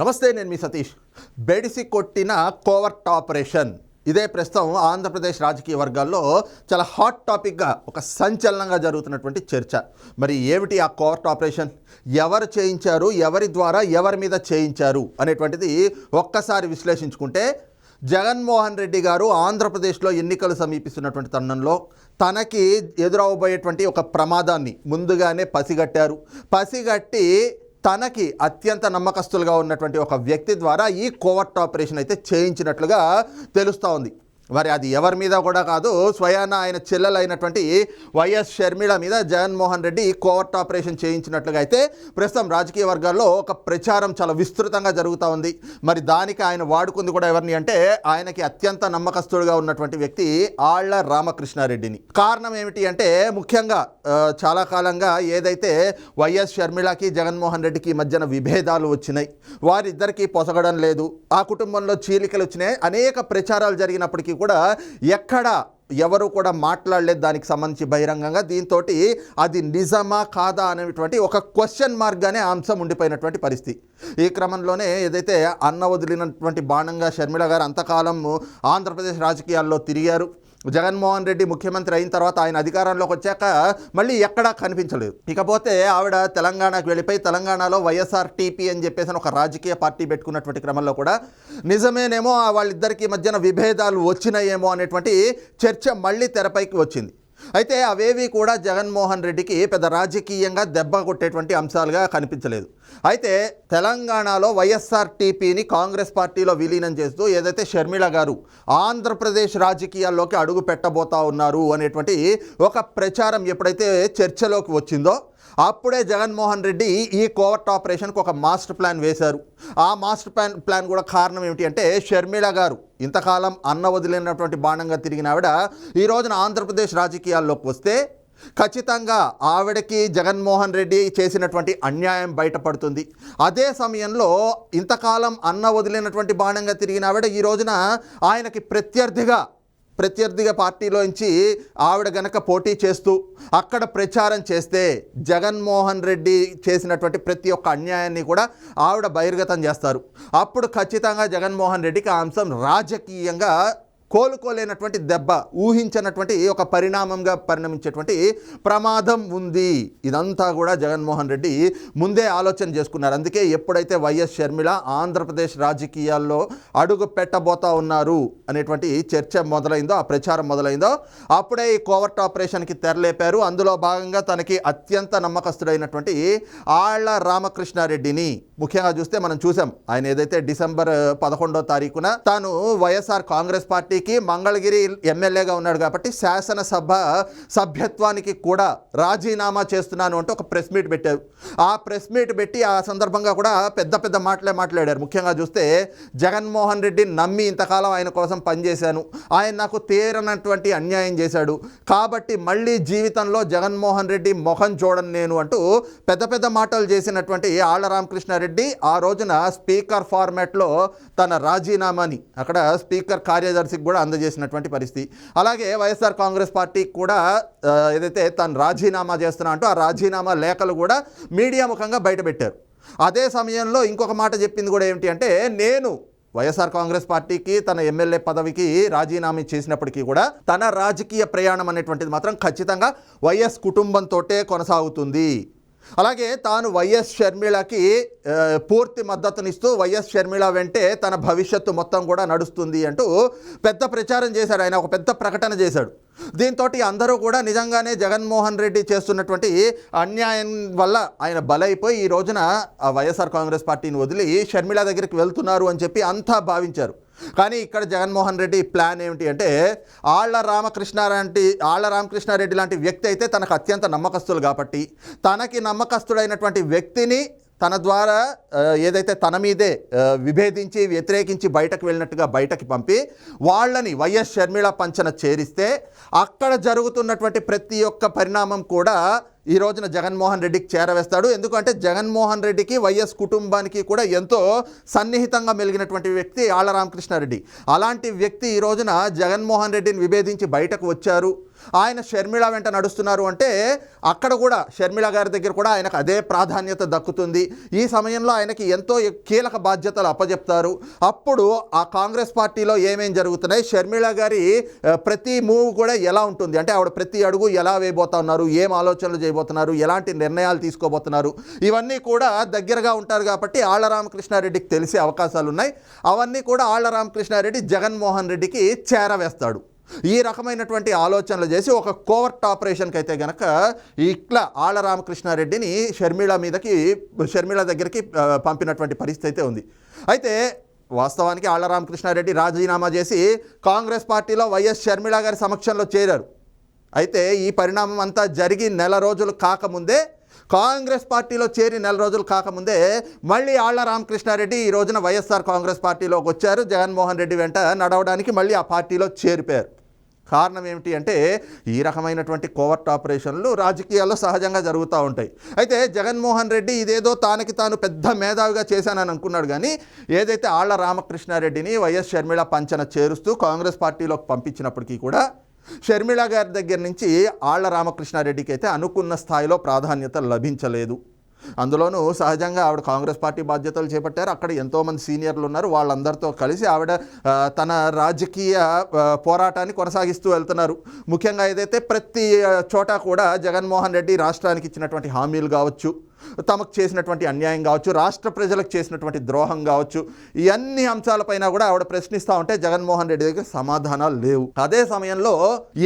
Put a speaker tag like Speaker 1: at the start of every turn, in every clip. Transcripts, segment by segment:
Speaker 1: నమస్తే నేను మీ సతీష్. బెడిసి కొట్టిన కోవర్ట్ ఆపరేషన్. ఇదే ప్రస్తుతం ఆంధ్రప్రదేశ్ రాజకీయ వర్గాల్లో చాలా హాట్ టాపిక్గా ఒక సంచలనంగా జరుగుతున్నటువంటి చర్చ. మరి ఏమిటి ఆ కోవర్ట్ ఆపరేషన్? ఎవరు చేయించారు? ఎవరి ద్వారా ఎవరి మీద చేయించారు? అనేటువంటిది ఒక్కసారి విశ్లేషించుకుంటే జగన్మోహన్ రెడ్డి గారు ఆంధ్రప్రదేశ్లో ఎన్నికలు సమీపిస్తున్నటువంటి తరుణంలో తనకి ఎదురవబోయేటువంటి ఒక ప్రమాదాన్ని ముందుగానే పసిగట్టారు. పసిగట్టి తనకి అత్యంత నమ్మకస్తులుగా ఉన్నటువంటి ఒక వ్యక్తి ద్వారా ఈ కోవర్ట్ ఆపరేషన్ అయితే చేయించినట్లుగా తెలుస్తూ ఉంది. మరి అది ఎవరి మీద కూడా కాదు స్వయాన ఆయన చెల్లెలైనటువంటి వైఎస్ షర్మిళ మీద జగన్మోహన్ రెడ్డి కోవర్ట్ ఆపరేషన్ చేయించినట్లుగా అయితే ప్రస్తుతం రాజకీయ వర్గాల్లో ఒక ప్రచారం చాలా విస్తృతంగా జరుగుతూ ఉంది. మరి దానికి ఆయన వాడుకుంది కూడా ఎవరిని అంటే ఆయనకి అత్యంత నమ్మకస్తుడుగా ఉన్నటువంటి వ్యక్తి ఆళ్ళ రామకృష్ణారెడ్డిని. కారణం ఏమిటి అంటే ముఖ్యంగా చాలా కాలంగా ఏదైతే వైఎస్ షర్మిళకి జగన్మోహన్ రెడ్డికి మధ్యన విభేదాలు వచ్చినాయి. వారిద్దరికీ పొసగడం లేదు. ఆ కుటుంబంలో చీలికలు వచ్చినాయి. అనేక ప్రచారాలు జరిగినప్పటికీ కూడా ఎక్కడ ఎవరు కూడా మాట్లాడలేదు దానికి సంబంధించి బహిరంగంగా. దీంతో అది నిజమా కాదా అనేటువంటి ఒక క్వశ్చన్ మార్క్గానే అంశం ఉండిపోయినటువంటి పరిస్థితి. ఈ క్రమంలోనే ఏదైతే అన్న వదిలినటువంటి బాణంగా షర్మిల గారు అంతకాలం ఆంధ్రప్రదేశ్ రాజకీయాల్లో తిరిగారు. జగన్మోహన్ రెడ్డి ముఖ్యమంత్రి అయిన తర్వాత ఆయన అధికారంలోకి వచ్చాక మళ్ళీ ఎక్కడా కనిపించలేదు. ఇకపోతే ఆవిడ తెలంగాణకు వెళ్ళిపోయి తెలంగాణలో వైఎస్ఆర్ టీపీ అని చెప్పేసి ఒక రాజకీయ పార్టీ పెట్టుకున్నటువంటి క్రమంలో కూడా నిజమేనేమో వాళ్ళిద్దరికీ వాళ్ళిద్దరికి మధ్యన విభేదాలు వచ్చినాయేమో అనేటువంటి చర్చ మళ్ళీ తెరపైకి వచ్చింది. అయితే అవేవి కూడా జగన్మోహన్ రెడ్డికి పెద్ద రాజకీయంగా దెబ్బ కొట్టేటువంటి అంశాలుగా కనిపించలేదు. అయితే తెలంగాణలో వైఎస్ఆర్ టీపీని కాంగ్రెస్ పార్టీలో విలీనం చేస్తూ ఏదైతే షర్మిళ గారు ఆంధ్రప్రదేశ్ రాజకీయాల్లోకి అడుగు పెట్టబోతా ఉన్నారు అనేటువంటి ఒక ప్రచారం ఎప్పుడైతే చర్చలోకి వచ్చిందో అప్పుడే జగన్మోహన్ రెడ్డి ఈ కోవర్ట్ ఆపరేషన్కి ఒక మాస్టర్ ప్లాన్ వేశారు. ఆ మాస్టర్ ప్లాన్ ప్లాన్ కూడా కారణం ఏమిటి అంటే షర్మిళ గారు ఇంతకాలం అన్న వదిలినటువంటి బాణంగా తిరిగిన ఆవిడ ఈ రోజున ఆంధ్రప్రదేశ్ రాజకీయాల్లోకి వస్తే ఖచ్చితంగా ఆవిడకి జగన్మోహన్ రెడ్డి చేసినటువంటి అన్యాయం బయటపడుతుంది. అదే సమయంలో ఇంతకాలం అన్న వదిలినటువంటి బాణంగా తిరిగిన ఆవిడ ఈ రోజున ఆయనకి ప్రత్యర్థిగా ప్రత్యర్థిగా పార్టీలోంచి ఆవిడ గనక పోటీ చేస్తూ అక్కడ ప్రచారం చేస్తే జగన్మోహన్ రెడ్డి చేసినటువంటి ప్రతి ఒక్క అన్యాయాన్ని కూడా ఆవిడ బహిర్గతం చేస్తారు. అప్పుడు ఖచ్చితంగా జగన్మోహన్ రెడ్డికి ఆ అంశం రాజకీయంగా కోలుకోలేనటువంటి దెబ్బ ఊహించినటువంటి ఒక పరిణామంగా పరిణమించేటువంటి ప్రమాదం ఉంది. ఇదంతా కూడా జగన్మోహన్ రెడ్డి ముందే ఆలోచన చేసుకున్నారు. అందుకే ఎప్పుడైతే వైఎస్ షర్మిల ఆంధ్రప్రదేశ్ రాజకీయాల్లో అడుగు పెట్టబోతా ఉన్నారు అనేటువంటి చర్చ మొదలైందో ఆ ప్రచారం మొదలైందో అప్పుడే ఈ కోవర్ట్ ఆపరేషన్కి తెరలేపారు. అందులో భాగంగా తనకి అత్యంత నమ్మకస్తుడైనటువంటి ఆళ్ళ రామకృష్ణారెడ్డిని ముఖ్యంగా చూస్తే మనం చూసాం. ఆయన ఏదైతే డిసెంబర్ పదకొండో తారీఖున తాను వైఎస్ఆర్ కాంగ్రెస్ పార్టీ పార్టీకి మంగళగిరి ఎమ్మెల్యేగా ఉన్నాడు కాబట్టి శాసనసభ సభ్యత్వానికి కూడా రాజీనామా చేస్తున్నాను అంటూ ఒక ప్రెస్ మీట్ పెట్టారు. ఆ ప్రెస్ మీట్ పెట్టి ఆ సందర్భంగా కూడా పెద్ద పెద్ద మాటలే మాట్లాడారు. ముఖ్యంగా చూస్తే జగన్మోహన్ రెడ్డి నమ్మి ఇంతకాలం ఆయన కోసం పనిచేశాను. ఆయన నాకు తీరనటువంటి అన్యాయం చేశాడు. కాబట్టి మళ్ళీ జీవితంలో జగన్మోహన్ రెడ్డి మొహం చూడను నేను అంటూ పెద్ద పెద్ద మాటలు చేసినటువంటి ఆళ్ళ రామకృష్ణారెడ్డి ఆ రోజున స్పీకర్ ఫార్మాట్లో తన రాజీనామాని అక్కడ స్పీకర్ కార్యదర్శికి కూడా అందజేసినటువంటి పరిస్థితి. అలాగే వైఎస్ఆర్ కాంగ్రెస్ పార్టీకి కూడా ఏదైతే తను రాజీనామా చేస్తున్నా అంటూ ఆ రాజీనామా లేఖలు కూడా మీడియా ముఖంగా బయటపెట్టారు. అదే సమయంలో ఇంకొక మాట చెప్పింది కూడా ఏమిటి అంటే నేను వైఎస్ఆర్ కాంగ్రెస్ పార్టీకి తన ఎమ్మెల్యే పదవికి రాజీనామా చేసినప్పటికీ కూడా తన రాజకీయ ప్రయాణం అనేటువంటిది మాత్రం ఖచ్చితంగా వైఎస్ కుటుంబంతోటే కొనసాగుతుంది. అలాగే తాను వైఎస్ షర్మిళకి పూర్తి మద్దతునిస్తూ వైఎస్ షర్మిళ వెంటే తన భవిష్యత్తు మొత్తం కూడా నడుస్తుంది అంటూ పెద్ద ప్రచారం చేశాడు. ఆయన ఒక పెద్ద ప్రకటన చేశాడు. దీంతో అందరూ కూడా నిజంగానే జగన్మోహన్ రెడ్డి చేస్తున్నటువంటి అన్యాయం వల్ల ఆయన బలైపోయి ఈ రోజున వైఎస్ఆర్ కాంగ్రెస్ పార్టీని వదిలి షర్మిళ దగ్గరికి వెళ్తున్నారు అని చెప్పి అంతా భావించారు. కానీ ఇక్కడ జగన్మోహన్ రెడ్డి ప్లాన్ ఏమిటి అంటే ఆళ్ళ రామకృష్ణ లాంటి ఆళ్ళ రామకృష్ణారెడ్డి లాంటి వ్యక్తి అయితే తనకు అత్యంత నమ్మకస్తులు కాబట్టి తనకి నమ్మకస్తుడైనటువంటి వ్యక్తిని తన ద్వారా ఏదైతే తన మీదే విభేదించి వ్యతిరేకించి బయటకు వెళ్ళినట్టుగా బయటకి పంపి వాళ్ళని వైఎస్ షర్మిళ పంచన చేరిస్తే అక్కడ జరుగుతున్నటువంటి ప్రతి ఒక్క పరిణామం కూడా ఈ రోజున జగన్మోహన్ రెడ్డికి చేరవేస్తాడు. ఎందుకంటే జగన్మోహన్ రెడ్డికి వైఎస్ కుటుంబానికి కూడా ఎంతో సన్నిహితంగా మెలిగినటువంటి వ్యక్తి ఆళ్ళ రామకృష్ణారెడ్డి. అలాంటి వ్యక్తి ఈ రోజున జగన్మోహన్ రెడ్డిని విభేదించి బయటకు వచ్చారు. ఆయన షర్మిళ వెంట నడుస్తున్నారు అంటే అక్కడ కూడా షర్మిళ గారి దగ్గర కూడా ఆయనకు అదే ప్రాధాన్యత దక్కుతుంది. ఈ సమయంలో ఆయనకి ఎంతో కీలక బాధ్యతలు అప్పజెప్తారు. అప్పుడు ఆ కాంగ్రెస్ పార్టీలో ఏమేం జరుగుతున్నాయి? షర్మిళ గారి ప్రతి మూవ్ కూడా ఎలా ఉంటుంది? అంటే ఆవిడ ప్రతి అడుగు ఎలా వేయబోతున్నారు? ఏం ఆలోచనలు చేయబోతున్నారు? ఎలాంటి నిర్ణయాలు తీసుకోబోతున్నారు? ఇవన్నీ కూడా దగ్గరగా ఉంటారు కాబట్టి ఆళ్ళ రామకృష్ణారెడ్డికి తెలిసే అవకాశాలు ఉన్నాయి అవన్నీ కూడా ఆళ్ళ రామకృష్ణారెడ్డి జగన్మోహన్ రెడ్డికి చేరవేస్తాడు. ఈ రకమైనటువంటి ఆలోచనలు చేసి ఒక కోవర్ట్ ఆపరేషన్కి అయితే గనక ఇట్లా ఆళ్ళ రామకృష్ణారెడ్డిని షర్మిళ మీదకి షర్మిళ దగ్గరికి పంపినటువంటి పరిస్థితి అయితే ఉంది. అయితే వాస్తవానికి ఆళ్ళ రామకృష్ణారెడ్డి రాజీనామా చేసి కాంగ్రెస్ పార్టీలో వైఎస్ షర్మిళ గారి సమక్షంలో చేరారు. అయితే ఈ పరిణామం అంతా జరిగి నెల రోజులు కాకముందే కాంగ్రెస్ పార్టీలో చేరి నెల రోజులు కాకముందే మళ్ళీ ఆళ్ళ రామకృష్ణారెడ్డి ఈ రోజున వైఎస్ఆర్ కాంగ్రెస్ పార్టీలోకి వచ్చారు. జగన్మోహన్ రెడ్డి వెంట నడవడానికి మళ్ళీ ఆ పార్టీలో చేరిపోయారు. కారణం ఏమిటి అంటే ఈ రకమైనటువంటి కోవర్ట్ ఆపరేషన్లు రాజకీయాల్లో సహజంగా జరుగుతూ ఉంటాయి. అయితే జగన్మోహన్ రెడ్డి ఇదేదో తానకి తాను పెద్ద మేధావిగా చేశానని అనుకున్నాడు కానీ ఏదైతే ఆళ్ళ రామకృష్ణారెడ్డిని వైఎస్ షర్మిళ పంచన చేరుస్తూ కాంగ్రెస్ పార్టీలోకి పంపించినప్పటికీ కూడా షర్మిళ గారి దగ్గర నుంచి ఆళ్ళ రామకృష్ణారెడ్డికి అయితే అనుకున్న స్థాయిలో ప్రాధాన్యత లభించలేదు. అందులోనూ సహజంగా ఆవిడ కాంగ్రెస్ పార్టీ బాధ్యతలు చేపట్టారు. అక్కడ ఎంతోమంది సీనియర్లు ఉన్నారు. వాళ్ళందరితో కలిసి ఆవిడ తన రాజకీయ పోరాటాన్ని కొనసాగిస్తూ వెళ్తున్నారు. ముఖ్యంగా ఏదైతే ప్రతి చోట కూడా జగన్మోహన్ రెడ్డి రాష్ట్రానికి ఇచ్చినటువంటి హామీలు కావచ్చు తమకు చేసినటువంటి అన్యాయం కావచ్చు రాష్ట్ర ప్రజలకు చేసినటువంటి ద్రోహం కావచ్చు ఈ అన్ని అంశాలపైన కూడా ఆవిడ ప్రశ్నిస్తూ ఉంటే జగన్మోహన్ రెడ్డి దగ్గర సమాధానాలు లేవు. అదే సమయంలో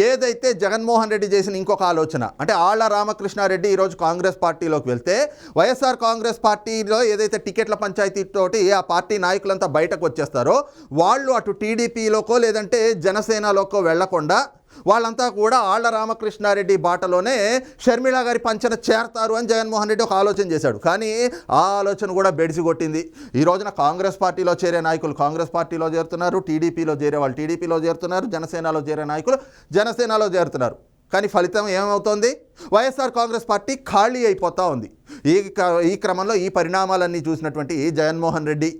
Speaker 1: ఏదైతే జగన్మోహన్ రెడ్డి చేసిన ఇంకొక ఆలోచన అంటే ఆళ్ళ రామకృష్ణారెడ్డి ఈరోజు కాంగ్రెస్ పార్టీలోకి వెళ్తే వైఎస్ఆర్ కాంగ్రెస్ పార్టీలో ఏదైతే టికెట్ల పంచాయతీ తోటి ఆ పార్టీ నాయకులంతా బయటకు వచ్చేస్తారో వాళ్ళు అటు టీడీపీలోకో లేదంటే జనసేనలోకో వెళ్ళకుండా వాళ్ళంతా కూడా ఆళ్ళ రామకృష్ణారెడ్డి బాటలోనే షర్మిళ గారి పంచన చేరతారు అని జగన్మోహన్ రెడ్డి ఒక ఆలోచన చేశాడు. కానీ ఆ ఆలోచన కూడా బెడిసి కొట్టింది. ఈ రోజున కాంగ్రెస్ పార్టీలో చేరే నాయకులు కాంగ్రెస్ పార్టీలో చేరుతున్నారు టీడీపీలో చేరే వాళ్ళు టీడీపీలో చేరుతున్నారు జనసేనలో చేరే నాయకులు జనసేనలో చేరుతున్నారు. కానీ ఫలితం ఏమవుతోంది? వైఎస్ఆర్ కాంగ్రెస్ పార్టీ ఖాళీ అయిపోతూ ఉంది. ఈ ఈ క్రమంలో ఈ పరిణామాలన్నీ చూసినటువంటి జగన్మోహన్ రెడ్డి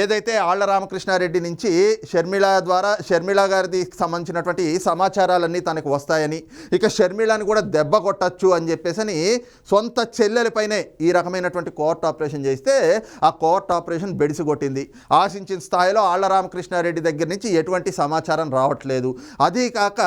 Speaker 1: ఏదైతే ఆళ్ళ రామకృష్ణారెడ్డి నుంచి షర్మిళ ద్వారా షర్మిళ గారిది సంబంధించినటువంటి సమాచారాలన్నీ తనకు వస్తాయని ఇక షర్మిళని కూడా దెబ్బ కొట్టచ్చు అని చెప్పేసి సొంత చెల్లెలపైనే ఈ రకమైనటువంటి కోర్ట్ ఆపరేషన్ చేస్తే ఆ కోర్ట్ ఆపరేషన్ బెడిసి కొట్టింది ఆశించిన స్థాయిలో ఆళ్ళ రామకృష్ణారెడ్డి దగ్గర నుంచి ఎటువంటి సమాచారం రావట్లేదు. అదీ కాక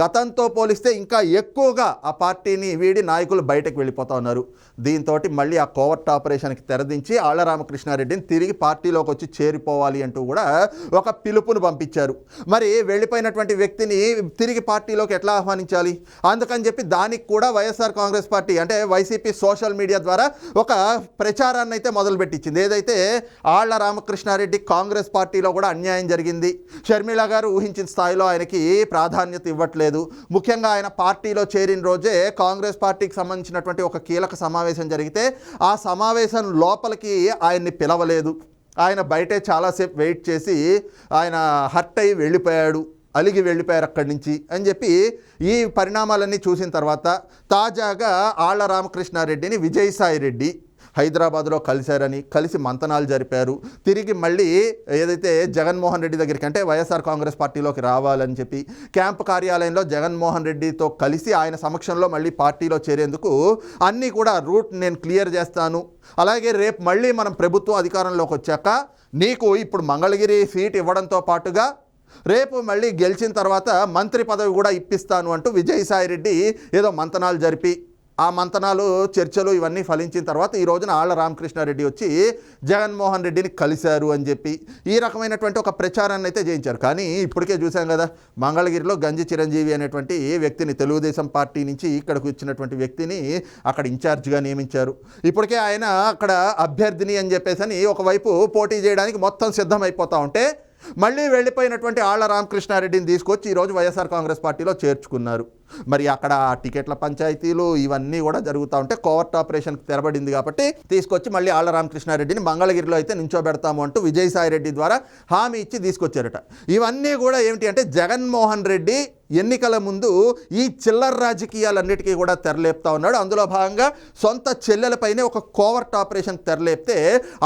Speaker 1: గతంతో పోలిస్తే ఇంకా ఎక్కువగా ఆ పార్టీని వీడి నాయకులు బయటకు వెళ్ళిపోతా ఉన్నారు. దీంతో మళ్ళీ ఆ కోవర్ట్ ఆపరేషన్కి తెరదించి ఆళ్ళ రామకృష్ణారెడ్డిని తిరిగి పార్టీలోకి వచ్చి చేరిపోవాలి అంటూ కూడా ఒక పిలుపును పంపించారు. మరి వెళ్ళిపోయినటువంటి వ్యక్తిని తిరిగి పార్టీలోకి ఎట్లా ఆహ్వానించాలి? అందుకని చెప్పి దానికి కూడా వైఎస్ఆర్ కాంగ్రెస్ పార్టీ అంటే వైసీపీ సోషల్ మీడియా ద్వారా ఒక ప్రచారాన్ని అయితే మొదలుపెట్టించింది. ఏదైతే ఆళ్ళ రామకృష్ణారెడ్డి కాంగ్రెస్ పార్టీలో కూడా అన్యాయం జరిగింది షర్మిళ గారు ఊహించిన స్థాయిలో ఆయనకి ప్రాధాన్యత ఇవ్వట్లేదు. ముఖ్యంగా ఆయన పార్టీలో చేరిన రోజే కాంగ్రెస్ పార్టీకి సంబంధించినటువంటి ఒక కీలక సమావేశం జరిగితే ఆ సమావేశం లోపలికి ఆయన్ని పిలవలేదు. ఆయన బయటే చాలాసేపు వెయిట్ చేసి ఆయన హర్ట్ అయ్యి వెళ్ళిపోయాడు అలిగి వెళ్ళిపోయారు అక్కడి నుంచి అని చెప్పి ఈ పరిణామాలన్నీ చూసిన తర్వాత తాజాగా ఆళ్ళ రామకృష్ణారెడ్డిని విజయసాయి రెడ్డి హైదరాబాద్లో కలిశారని కలిసి మంతనాలు జరిపారు. తిరిగి మళ్ళీ ఏదైతే జగన్మోహన్ రెడ్డి దగ్గరికి అంటే వైఎస్ఆర్ కాంగ్రెస్ పార్టీలోకి రావాలని చెప్పి క్యాంప్ కార్యాలయంలో జగన్మోహన్ రెడ్డితో కలిసి ఆయన సమక్షంలో మళ్ళీ పార్టీలో చేరేందుకు అన్నీ కూడా రూట్ నేను క్లియర్ చేస్తాను. అలాగే రేపు మళ్ళీ మనం ప్రభుత్వం అధికారంలోకి వచ్చాక నీకు ఇప్పుడు మంగళగిరి సీట్ ఇవ్వడంతో పాటుగా రేపు మళ్ళీ గెలిచిన తర్వాత మంత్రి పదవి కూడా ఇప్పిస్తాను అంటూ విజయసాయిరెడ్డి ఏదో మంతనాలు జరిపి ఆ మంతనాలు చర్చలు ఇవన్నీ ఫలించిన తర్వాత ఈ రోజున ఆళ్ళ రామకృష్ణారెడ్డి వచ్చి జగన్మోహన్ రెడ్డిని కలిశారు అని చెప్పి ఈ రకమైనటువంటి ఒక ప్రచారాన్ని అయితే చేయించారు కానీ ఇప్పటికే చూసాం కదా మంగళగిరిలో గంజి చిరంజీవి అనేటువంటి వ్యక్తిని తెలుగుదేశం పార్టీ నుంచి ఇక్కడికి వచ్చినటువంటి వ్యక్తిని అక్కడ ఇన్ఛార్జ్గా నియమించారు. ఇప్పటికే ఆయన అక్కడ అభ్యర్థిని అని చెప్పేసి అని ఒకవైపు పోటీ చేయడానికి మొత్తం సిద్ధమైపోతా ఉంటే మళ్ళీ వెళ్ళిపోయినటువంటి ఆళ్ళ రామకృష్ణారెడ్డిని తీసుకొచ్చి ఈరోజు వైఎస్ఆర్ కాంగ్రెస్ పార్టీలో చేర్చుకున్నారు. మరి అక్కడ టికెట్ల పంచాయతీలు ఇవన్నీ కూడా జరుగుతూ ఉంటే కోవర్ట్ ఆపరేషన్ తెరబడింది కాబట్టి తీసుకొచ్చి మళ్ళీ ఆళ్ళ రామకృష్ణారెడ్డిని మంగళగిరిలో అయితే నించోబెడతాము అంటూ విజయసాయి రెడ్డి ద్వారా హామీ ఇచ్చి తీసుకొచ్చారట. ఇవన్నీ కూడా ఏమిటి అంటే జగన్మోహన్ రెడ్డి ఎన్నికల ముందు ఈ చిల్లర రాజకీయాలన్నిటికీ కూడా తెరలేపుతా ఉన్నాడు. అందులో భాగంగా సొంత చెల్లెలపైనే ఒక కోవర్ట్ ఆపరేషన్ తెరలేపితే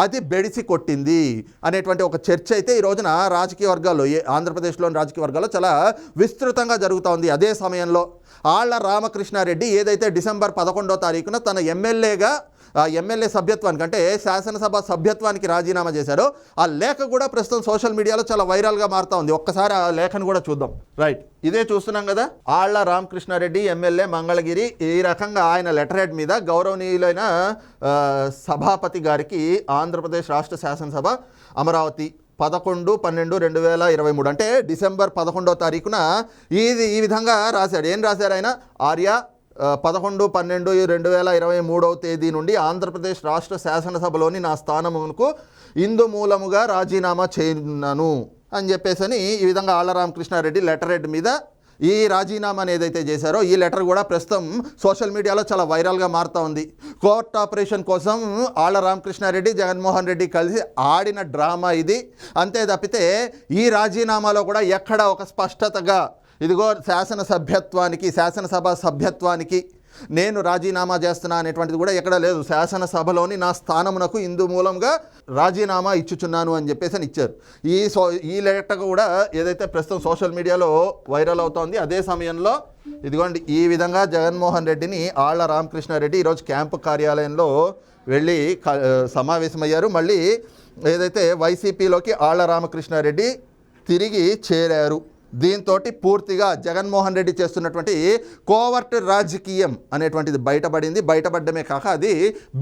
Speaker 1: అది బెడిసి కొట్టింది అనేటువంటి ఒక చర్చ అయితే ఈ రోజున రాజకీయ వర్గాల్లో ఏ ఆంధ్రప్రదేశ్లోని రాజకీయ వర్గాల్లో చాలా విస్తృతంగా జరుగుతూ ఉంది. అదే సమయంలో ఆళ్ళ రామకృష్ణారెడ్డి ఏదైతే డిసెంబర్ పదకొండో తారీఖున తన ఎమ్మెల్యేగా ఎమ్మెల్యే సభ్యత్వానికి అంటే శాసనసభ సభ్యత్వానికి రాజీనామా చేశారో ఆ లేఖ కూడా ప్రస్తుతం సోషల్ మీడియాలో చాలా వైరల్గా మారుతా ఉంది. ఒక్కసారి ఆ లేఖను కూడా చూద్దాం. రైట్. ఇదే చూస్తున్నాం కదా ఆళ్ళ రామకృష్ణారెడ్డి ఎమ్మెల్యే మంగళగిరి ఈ రకంగా ఆయన లెటర్ హెడ్ మీద గౌరవనీయులైన సభాపతి గారికి ఆంధ్రప్రదేశ్ రాష్ట్ర శాసనసభ అమరావతి పదకొండు పన్నెండు రెండు వేల ఇరవై మూడు. అంటే డిసెంబర్ పదకొండో తారీఖున ఇది ఈ విధంగా రాశాడు. ఏం రాశారు ఆయన? ఆర్య పదకొండు పన్నెండు రెండు వేల ఇరవై మూడవ తేదీ నుండి ఆంధ్రప్రదేశ్ రాష్ట్ర శాసనసభలోని నా స్థానమునకు ఇందు మూలముగా రాజీనామా చేయనున్నాను అని చెప్పేసి ఈ విధంగా ఆళ్ళ రామకృష్ణారెడ్డి లెటర్ హెడ్ మీద ఈ రాజీనామాని ఏదైతే చేశారో ఈ లెటర్ కూడా ప్రస్తుతం సోషల్ మీడియాలో చాలా వైరల్గా మారుతూ ఉంది. కోర్ట్ ఆపరేషన్ కోసం ఆళ్ళ రామకృష్ణారెడ్డి జగన్మోహన్ రెడ్డి కలిసి ఆడిన డ్రామా ఇది. అంతే తప్పితే ఈ రాజీనామాలో కూడా ఎక్కడ ఒక స్పష్టతగా ఇదిగో శాసన సభ్యత్వానికి శాసనసభ సభ్యత్వానికి నేను రాజీనామా చేస్తున్నా అనేటువంటిది కూడా ఎక్కడ లేదు. శాసనసభలోని నా స్థానమునకు ఇందు మూలంగా రాజీనామా ఇచ్చుచున్నాను అని చెప్పేసి అని ఇచ్చారు. ఈ సో ఈ లెటర్ కూడా ఏదైతే ప్రస్తుతం సోషల్ మీడియాలో వైరల్ అవుతోంది అదే సమయంలో ఇదిగోండి ఈ విధంగా జగన్మోహన్ రెడ్డిని ఆళ్ళ రామకృష్ణారెడ్డి ఈరోజు క్యాంపు కార్యాలయంలో వెళ్ళి సమావేశమయ్యారు. మళ్ళీ ఏదైతే వైసీపీలోకి ఆళ్ళ రామకృష్ణారెడ్డి తిరిగి చేరారు. దీంతో పూర్తిగా జగన్మోహన్ రెడ్డి చేస్తున్నటువంటి కోవర్ట్ రాజకీయం అనేటువంటిది బయటపడింది. బయటపడమే కాక అది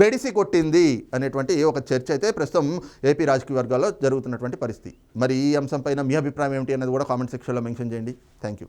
Speaker 1: బెడిసి కొట్టింది అనేటువంటి ఒక చర్చ అయితే ప్రస్తుతం ఏపీ రాజకీయ వర్గాల్లో జరుగుతున్నటువంటి పరిస్థితి. మరి ఈ అంశంపైన మీ అభిప్రాయం ఏమిటి అనేది కూడా కామెంట్ సెక్షన్లో మెన్షన్ చేయండి. Thank you